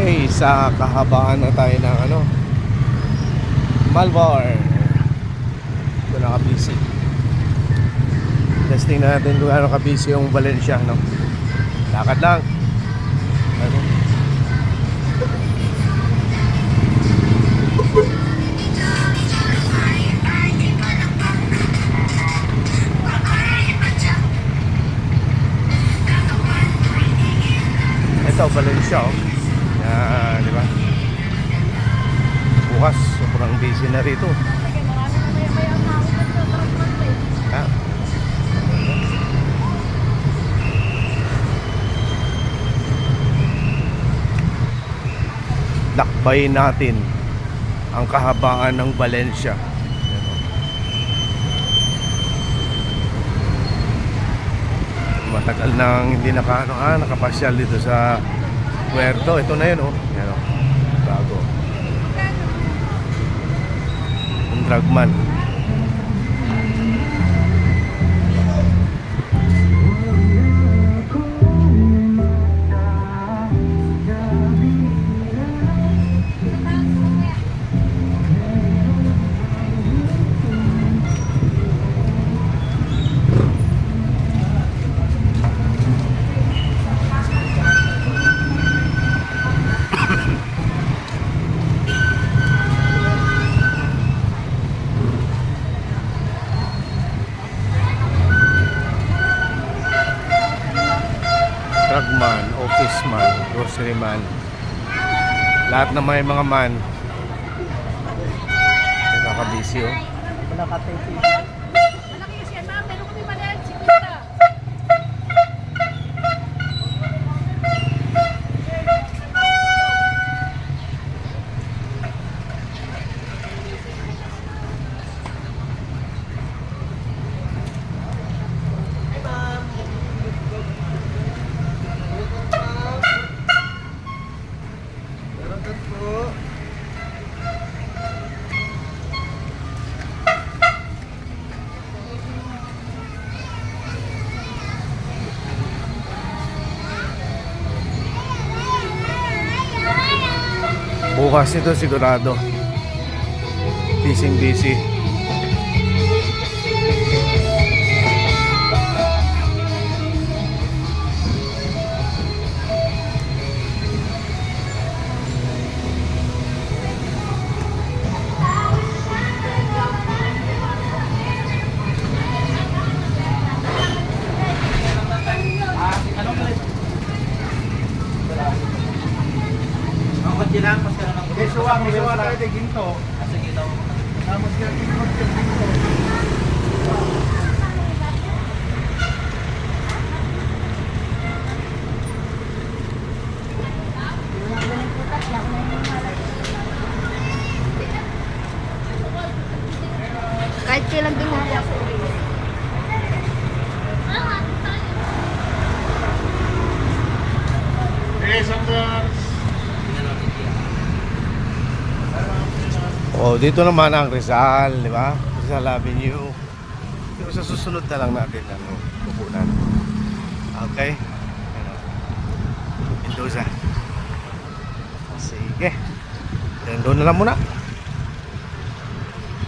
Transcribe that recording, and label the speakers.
Speaker 1: Okay, sa kahabaan na tayo ng ano Malbar Ito na ka-busy Testing natin kung ano ka-busy yung Valencia no? Lakad lang ano? Ito, Valencia oh. Yan, di ba? Bukas, sobrang busy na rito. Ha? Lakbayin natin ang kahabaan ng Valencia. Matagal nang hindi naka, ano, ah, nakapasyal dito sa Puerto. Ito na yun, oh. Yan, oh. Bago. Ang dragman. Drugman, office man, grocery man. Lahat na may mga man. Nakaka-busy, oh.
Speaker 2: Malaki
Speaker 1: Bukas ito sigurado. Busy busy.
Speaker 3: Kesuwa, kesuwa tayo de ginto. Tapos kaya ginto, ginto.
Speaker 2: Kahit kailan din nga.
Speaker 3: Eh, Sanders.
Speaker 1: Oh, dito naman ang Rizal, di ba? Rizal Avenue. Pero sa susunod na lang natin ano, pupunan. Okay? Mendoza. Sige. Doon na lang muna.